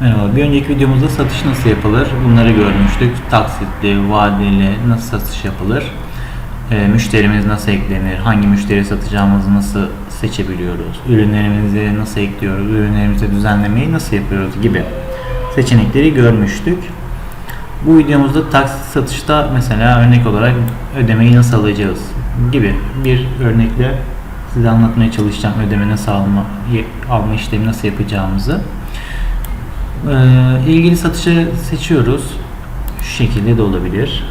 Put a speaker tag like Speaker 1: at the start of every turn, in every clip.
Speaker 1: Merhaba. Bir önceki videomuzda satış nasıl yapılır? Bunları görmüştük. Taksitli, vadeli nasıl satış yapılır? Ee, müşterimiz nasıl eklenir? Hangi müşteri satacağımızı nasıl seçebiliyoruz? Ürünlerimizi nasıl ekliyoruz? Ürünlerimizi düzenlemeyi nasıl yapıyoruz gibi seçenekleri görmüştük. Bu videomuzda taksit satışta mesela örnek olarak ödemeyi nasıl alacağız gibi bir örnekle size anlatmaya çalışacağım ödeme nasıl alma, alma işlemi nasıl yapacağımızı. Ee, ilgili satışı seçiyoruz. Şu şekilde de olabilir.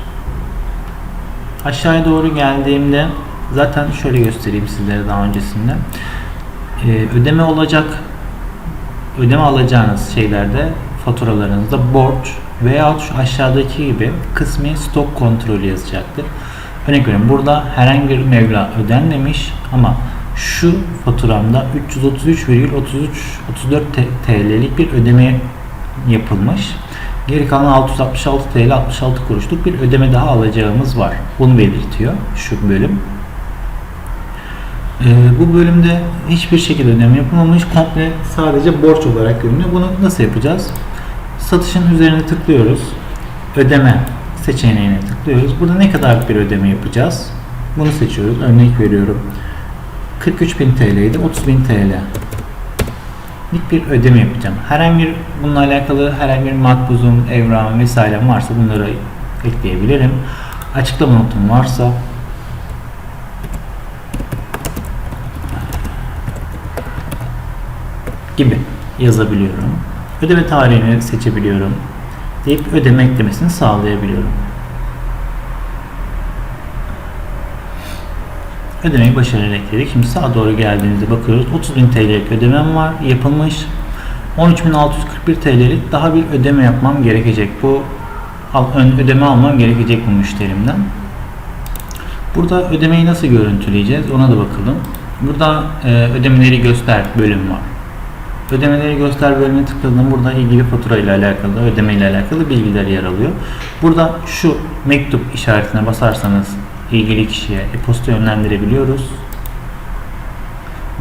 Speaker 1: Aşağıya doğru geldiğimde zaten şöyle göstereyim sizlere daha öncesinde. Ee, ödeme olacak ödeme alacağınız şeylerde faturalarınızda borç veya şu aşağıdaki gibi kısmi stok kontrolü yazacaktır. Örnek veriyorum burada herhangi bir meblağ ödenmemiş ama şu faturamda 333,33 34 TL'lik bir ödeme yapılmış. Geri kalan 666 TL 66 kuruşluk bir ödeme daha alacağımız var. Bunu belirtiyor şu bölüm. Ee, bu bölümde hiçbir şekilde ödeme yapılmamış. Komple sadece borç olarak görünüyor. Bunu nasıl yapacağız? Satışın üzerine tıklıyoruz. Ödeme seçeneğine tıklıyoruz. Burada ne kadar bir ödeme yapacağız? Bunu seçiyoruz. Örnek veriyorum. 43.000 TL idi. 30.000 TL bir ödeme yapacağım. Herhangi bir bununla alakalı herhangi bir makbuzum, evram vesaire varsa bunları ekleyebilirim. Açıklama notum varsa gibi yazabiliyorum. Ödeme tarihini seçebiliyorum. Deyip ödeme eklemesini sağlayabiliyorum. Ödemeyi başarıyla ekledik. Şimdi sağa doğru geldiğimizde bakıyoruz. 30.000 TL'lik ödemem var. Yapılmış. 13.641 TL'lik daha bir ödeme yapmam gerekecek. Bu ödeme almam gerekecek bu müşterimden. Burada ödemeyi nasıl görüntüleyeceğiz ona da bakalım. Burada e, ödemeleri göster bölüm var. Ödemeleri göster bölümüne tıkladığım burada ilgili fatura ile alakalı, ödeme ile alakalı bilgiler yer alıyor. Burada şu mektup işaretine basarsanız ilgili kişiye e-posta yönlendirebiliyoruz.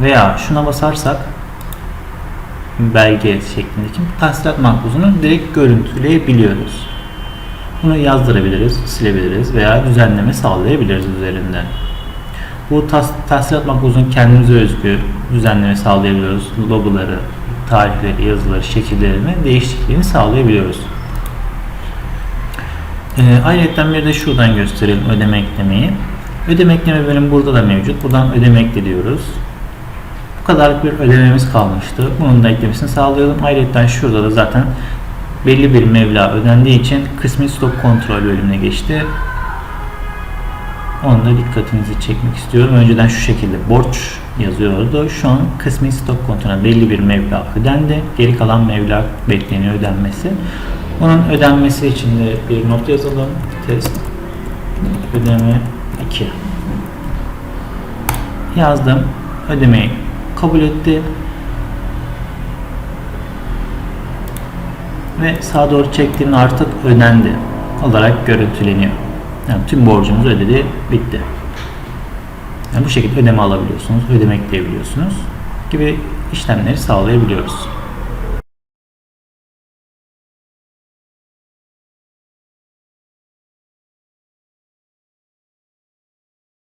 Speaker 1: Veya şuna basarsak belge şeklindeki tahsilat makbuzunu direkt görüntüleyebiliyoruz. Bunu yazdırabiliriz, silebiliriz veya düzenleme sağlayabiliriz üzerinden. Bu tas tahsilat makbuzunun kendimize özgü düzenleme sağlayabiliyoruz. Logoları, tarihleri, yazıları, şekillerini değişikliğini sağlayabiliyoruz. E, ayrıca bir de şuradan gösterelim ödeme eklemeyi. Ödeme ekleme bölümü burada da mevcut. Buradan ödeme ekle diyoruz. Bu kadarlık bir ödememiz kalmıştı. Bunun da eklemesini sağlayalım. Ayrıca şurada da zaten belli bir meblağ ödendiği için kısmi stok kontrol bölümüne geçti. Onu da dikkatinizi çekmek istiyorum. Önceden şu şekilde borç yazıyordu. Şu an kısmi stok kontrolü belli bir meblağ ödendi. Geri kalan meblağ bekleniyor ödenmesi. Bunun ödenmesi için de bir not yazalım. Test ödeme 2 yazdım. Ödemeyi kabul etti. Ve sağa doğru çektiğimde artık ödendi olarak görüntüleniyor. Yani tüm borcumuzu ödedi, bitti. Yani bu şekilde ödeme alabiliyorsunuz, ödeme ekleyebiliyorsunuz gibi işlemleri sağlayabiliyoruz.